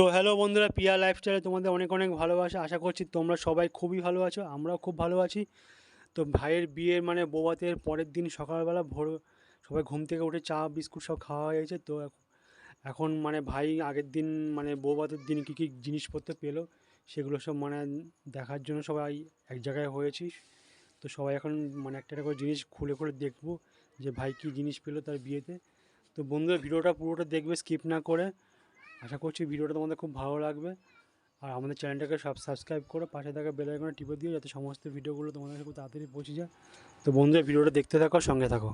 তো হ্যালো বন্ধুরা পিয়া লাইফস্টাইলে তোমাদের অনেক অনেক ভালোবাসা। আশা করছি তোমরা সবাই খুবই ভালো আছো, আমরাও খুব ভালো আছি। তো ভাইয়ের বিয়ের মানে বৌভাতের পরের দিন সকালবেলা ভোর সবাই ঘুম থেকে উঠে চা, বিস্কুট সব খাওয়া হয়েছে তো এখন মানে ভাই আগের দিন মানে বৌভাতের দিন কী কী জিনিসপত্র পেল সেগুলো সব মানে দেখার জন্য সবাই এক জায়গায় হয়েছি। তো সবাই এখন মানে একটা একটা করে জিনিস খুলে খুলে দেখব যে ভাই কী জিনিস পেল তার বিয়েতে। তো বন্ধুরা, ভিডিওটা পুরোটা দেখবে স্কিপ না করে। আশা করছি ভিডিওটা তোমাদের খুব ভালো লাগবে। আর আমাদের চ্যানেলটাকে সব সাবস্ক্রাইব করে পাশে থাকা বেল আইকনে টিপে দিও যাতে সমস্ত ভিডিওগুলো তোমাদের খুব তাড়াতাড়ি পৌঁছে যায়। তো বন্ধুরা, ভিডিওটা দেখতে থাকো, সঙ্গে থাকো।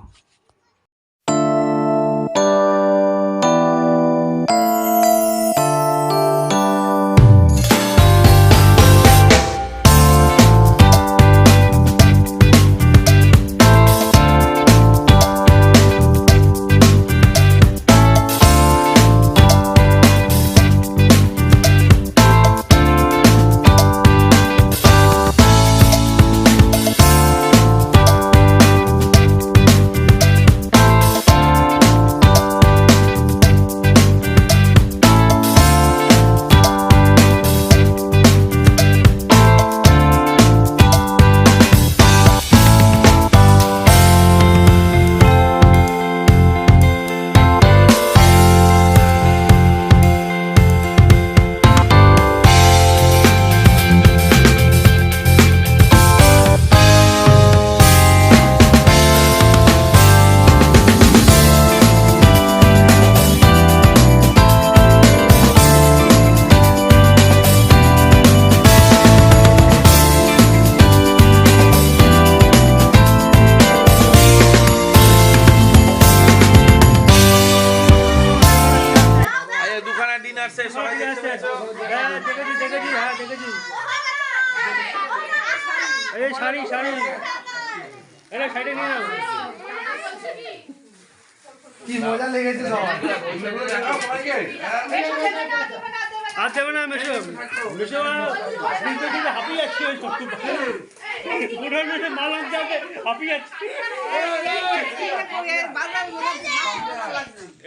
ওই সত্যি পুরো মেশো মাল আনতে আনতে হাঁপিয়ে যাচ্ছে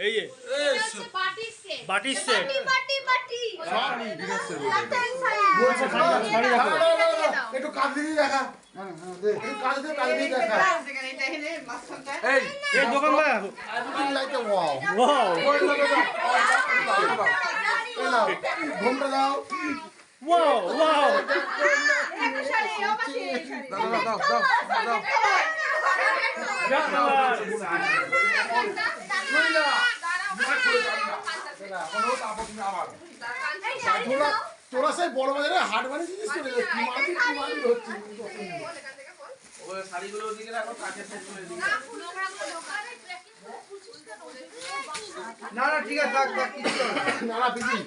এই বাটির সেট একটু কাজ দিয়ে দেখা হ্যাঁ, হ্যাঁ, এই, এই দোকান ভাই ঘুমটা দাও দাও, দাও। তোরা সেই বড় বাজারে হাট কি মারবি হচ্ছে ওই শাড়িগুলো ওদিকে রাখো, কাঠের রাখো। না না ঠিক আছে থাক থাক কিছু না না?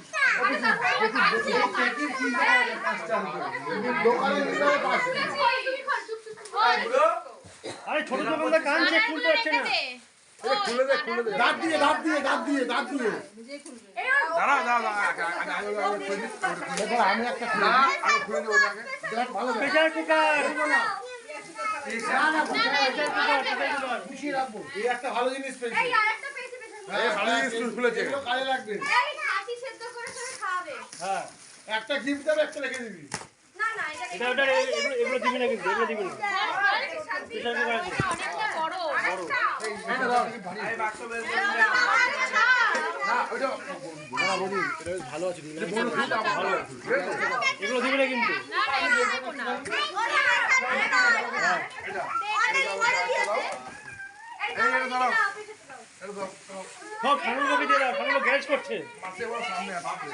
আরে ছোট দোকানদার কানছে খুলতে পারছে না দাঁত দিয়ে দাঁত দিয়ে দাঁত দিয়ে দাঁত দিয়ে আমি একটা খুলে ভালো কুকার একটা ভালো জিনিস ভালো কাজে লাগবে হ্যাঁ একটা একটা দিবি এটা এগুলো না কিন্তু এগুলো না কুকার আছে এগুলো দিবি না কিন্তু এটা দাও, লোকে সব ঠাকুরকে দিয়ে দাও ঠাকুর গ্যারেজ সামনে আছে। করছি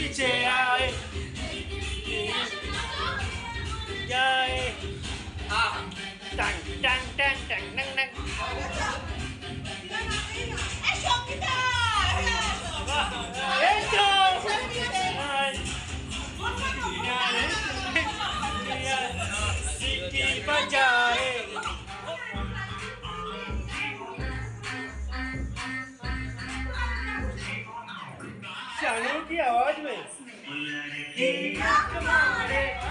piche É ódio, velho. Velho.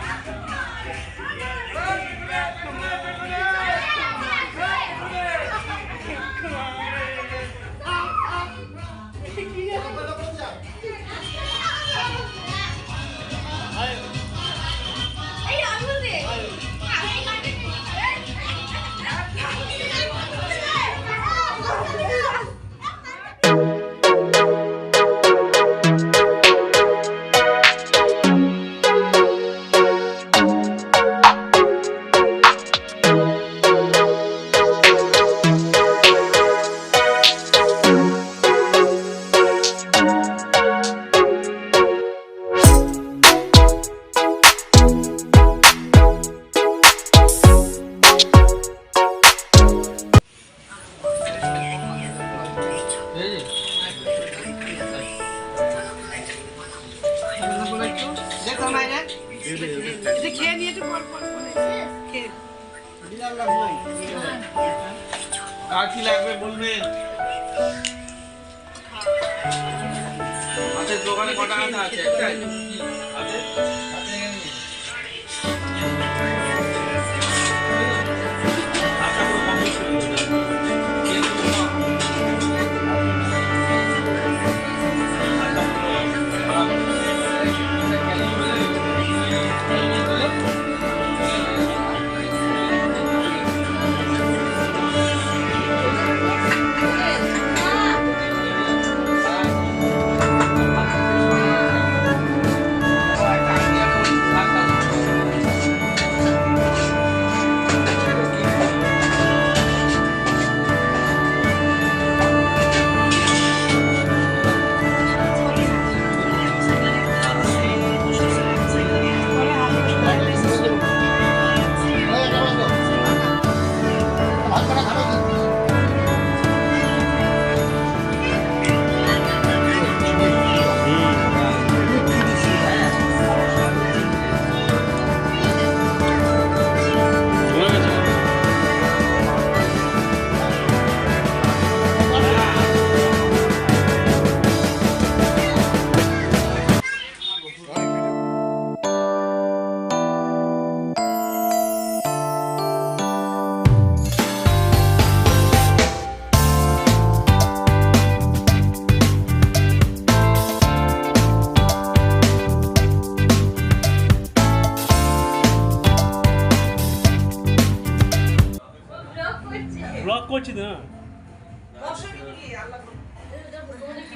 আর কি লাগবে বলবেন? আচ্ছা দোকানে কটা আছে? একটাই আছে।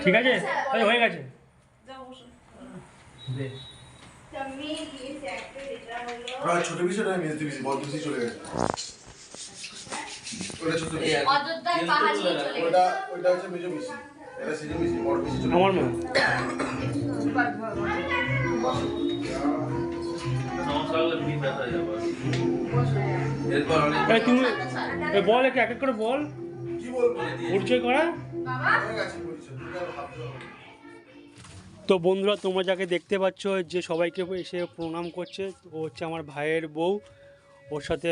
ঠিক আছে? এই হয়ে গেছে। যাও বসো দে। আর ছোট বিষয় নয় মেজদি বিষয় বড় বিষয় চলে গেছে। ওটা ছোট অযোধ্যার পাহাড়ি চলে ওটা ওটা হচ্ছে মেজো এটা বিষয় বড় চলে আমার মা। তুমি বল একে এক এক করে বল। কি পরিচয় করা। হয়ে হবে। তো বন্ধুরা, তোমরা যাকে দেখতে পাচ্ছ, যে সবাইকে এসে প্রণাম করছে ও হচ্ছে আমার ভাইয়ের বউ। ওর সাথে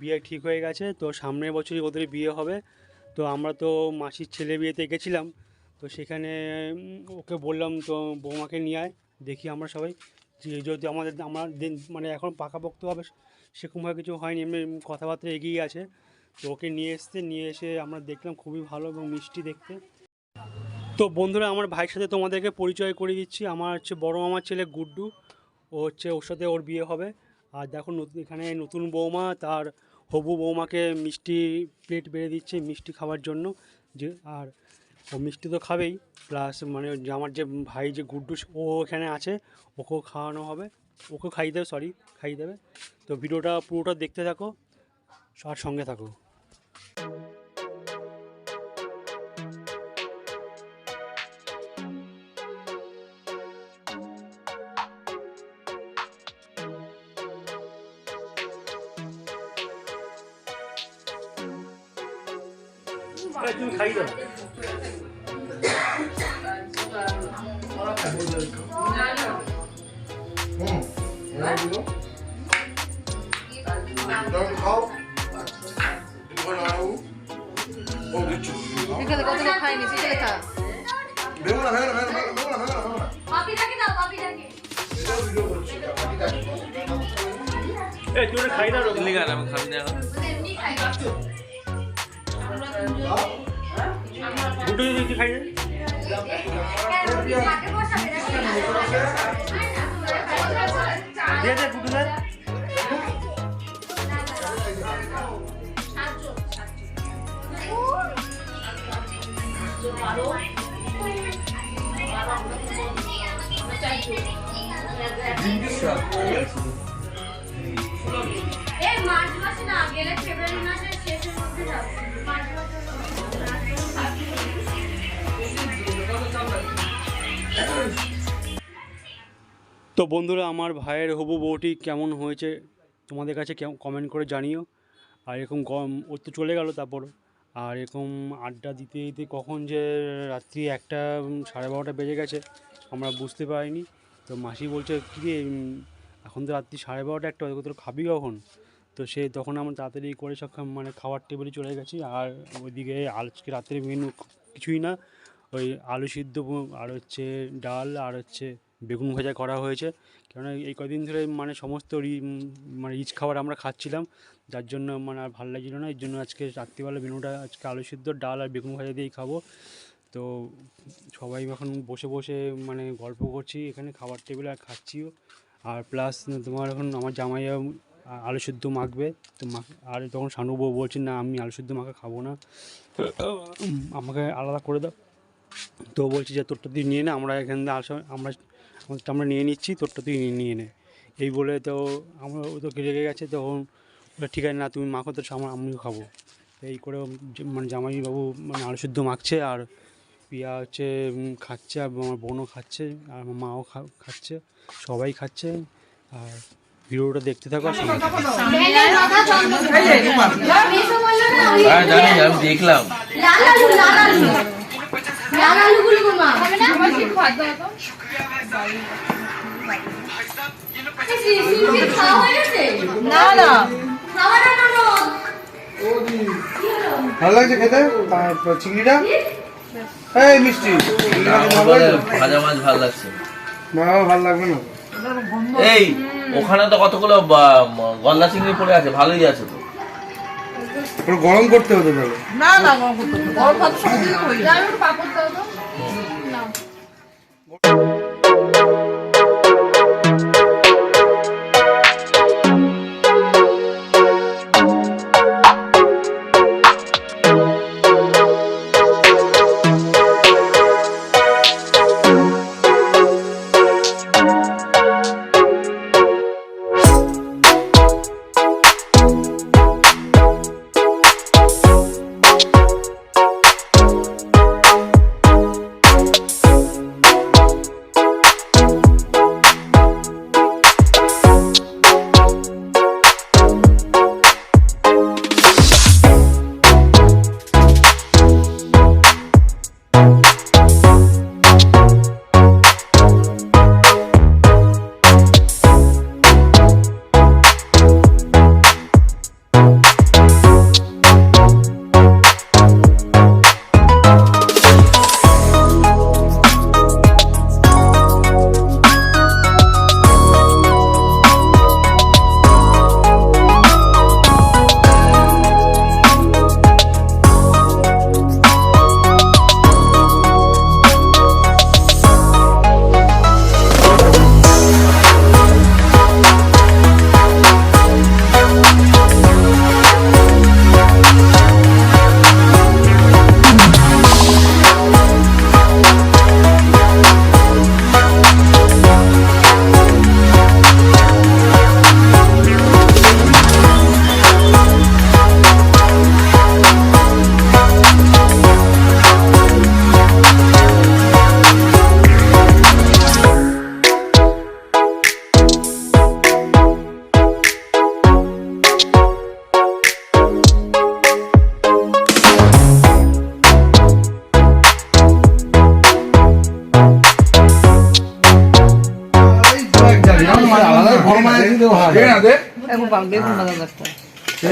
বিয়ে ঠিক হয়ে গেছে, তো সামনের বছরই ওদের বিয়ে হবে। তো আমরা তো মাসির ছেলে বিয়েতে গেছিলাম, তো সেখানে ওকে বললাম, তো বৌমাকে নিয়ে আয়, দেখি আমরা সবাই। যে যদি আমাদের, আমার দিন- মানে এখন পাকাপোক্তভাবে সেরকমভাবে কিছু হয়নি, এমনি কথাবার্তা এগিয়ে আছে। তো ওকে নিয়ে এসছে, নিয়ে এসে আমরা দেখলাম, খুবই ভালো এবং মিষ্টি দেখতে। তো বন্ধুরা, আমার ভাইয়ের সাথে তোমাদেরকে পরিচয় করে দিচ্ছি। আমার হচ্ছে বড় মামার ছেলে গুড্ডু, ও হচ্ছে ওর সাথে ওর বিয়ে হবে। আর দেখো, নতুন, এখানে নতুন বৌমা, তার হবু বৌমাকে মিষ্টি প্লেট বেড়ে দিচ্ছে মিষ্টি খাওয়ার জন্য। যে, আর ও মিষ্টি তো খাবেই প্লাস মানে আমার যে ভাই, যে গুড্ডু, ও এখানে আছে, ওকেও খাওয়ানো হবে। ওকেও খাইয়ে দেবে সরি খাইয়ে দেবে। তো ভিডিওটা পুরোটা দেখতে থাকো, আর সঙ্গে থাকো। বিকেলে কতটা খাইনি বিকেলে খা ভেঙো না ভেঙো না ভেঙো না ভেঙো না ভেঙো না না পাপিটাকে দাও পাপিটাকে। এই তুমি খাই দাও চিল্লি গান আমি খাবি না। এমনি খাই। গুড্ডু যদি খাই দে মাঠে বসাবে দিয়ে দে গুড্ডু তো বন্ধুরা, আমার ভাইয়ের হবু বউটি কেমন হয়েছে? তোমাদের কাছে কমেন্ট করে জানিও। আর এরকম গম ওর তো চলে গেল তারপর। আর এরকম আড্ডা দিতে দিতে কখন যে রাত্রি একটা সাড়ে বারোটা বেজে গেছে, আমরা বুঝতে পারিনি। তো মাসি বলছে, কী এখন তো রাত্রি সাড়ে বারোটা একটা তোর খাবি কখন? তো সে তখন আমরা তাড়াতাড়ি করে সব মানে খাওয়ার টেবিলে চলে গেছি। আর ওইদিকে আজকে রাতের মেনু কিছুই না, ওই আলু সিদ্ধ আর হচ্ছে ডাল, আর হচ্ছে বেগুন ভাজা করা হয়েছে। কেননা এই কদিন ধরে মানে সমস্ত মানে রিচ খাবার আমরা খাচ্ছিলাম। যার জন্য মানে আর ভালো লাগছিল না। এর জন্য আজকে রাত্রিবেলা মেনুটা আজকে আলু সিদ্ধ, ডাল আর বেগুন ভাজা দিয়েই খাব। তো সবাই এখন বসে বসে মানে গল্প করছি। এখানে খাবার টেবিলে আর খাচ্ছিও। আর প্লাস তোমার এখন আমার জামাইয়া আলু সিদ্ধ মাখবে। তো মাখ আর তখন শানু বউ বলছে, না, আমি আলু সিদ্ধ মাখা খাব না। আমাকে আলাদা করে দাও। তো বলছি যে, তোরটা দিয়ে নিয়ে না, আমরা এখান থেকে আমরা আমাদেরটা আমরা নিয়ে নিচ্ছি তোরটা তুই নিয়ে- নে। এই বলে তো আমরা ও তো রেগে গেছে তখন বলে, ঠিক আছে না তুমি মাখো তো আমার আমিও খাব। এই করে মানে জামাইবাবু মানে আলু সিদ্ধ মাখছে আর পিয়া হচ্ছে খাচ্ছে আর আমার বোনও খাচ্ছে আর আমার মাও খা- খাচ্ছে সবাই খাচ্ছে আর ভিডিওটা দেখতে থাকো হ্যাঁ দেখলাম লাল আলু লাল আলু লাল আলুগুলো গুমা হবে না না। না না। ভালো লাগছে খেতে? চিংড়িটা? এই মিষ্টি। ভাজা মাছ ভালো লাগছে। না ভালো লাগবে না। এই ওখানে তো কতগুলো গলদা চিংড়ি পড়ে আছে ভালোই আছে তো। গরম করতে হতে পারে যাও একটু পাপড় দাও তো। এখন পান বেগুন ভাজা দেখতে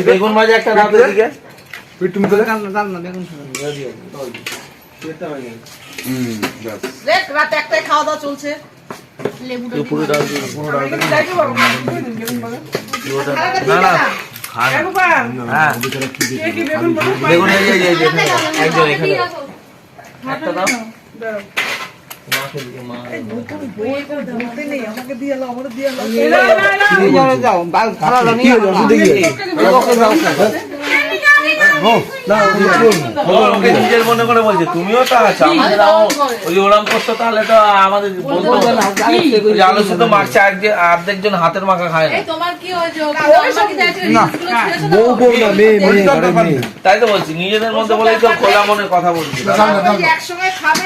বেগুন ভাজা। একটা রাতে দিকে ডাল না ডাল না বেগুন দেখ রাত একটাই খাওয়া দাওয়া চলছে। লেবুটা পুরো ডাল দিয়ে না না। হ্যাঁ। বেগুন দাও। দাও। একটা দাও। তুমিও তো আছো ওই ওরম করতো তাহলে তো আমাদের বলতো যে আলু শুধু মাখছে আর্ধেক অর্ধেক জন হাতের মাখা খায় না তাই তো বলছি, নিজেদের মধ্যে বলেই তো খোলা মনে কথা বলছি। একসঙ্গে খাবে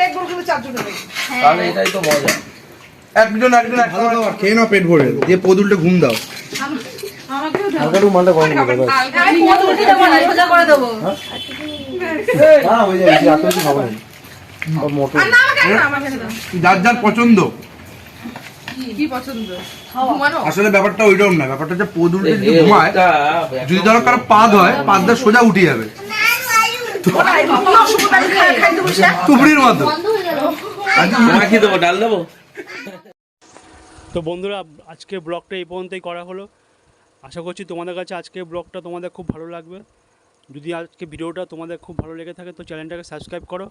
যাবে আমরা এক একটা এক গরু কিন্তু চারজনে খাই তাহলে এটাই তো মজা। একজন একজন ভালো খাবার খেয়ে নাও পেট ভরে দিয়ে পদুলটা ঘুম দাও। হালকা মালটা গরম করে দাও। আমি কত উঠে সোজা করে দেবো। না হয়ে যাবে এত কিছু খাব যার যার পছন্দ। কি পছন্দ? ঘুমানো? আসলে ব্যাপারটা ওইরকম না ব্যাপারটা হচ্ছে পদুলটা যদি ঘুমায় যদি ধরো কারও পাদ হয় পাদটা সোজা উঠে যাবে। তো বন্ধুরা, আজকে ব্লগটা এই পর্যন্তই করা হলো। আশা করছি তোমাদের কাছে আজকে ব্লগটা তোমাদের খুব ভালো লাগবে। যদি আজকে ভিডিওটা তোমাদের খুব ভালো লেগে থাকে, তো চ্যানেলটাকে সাবস্ক্রাইব করো।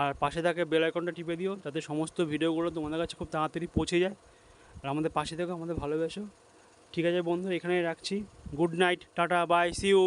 আর পাশে থাকে বেল আইকনটা টিপে দিও, যাতে সমস্ত ভিডিওগুলো তোমাদের কাছে খুব তাড়াতাড়ি পৌঁছে যায়। আর আমাদের পাশে থেকো আমাদের ভালোবেসো। ঠিক আছে বন্ধু, এখানেই রাখছি। Good night, tata, bye see you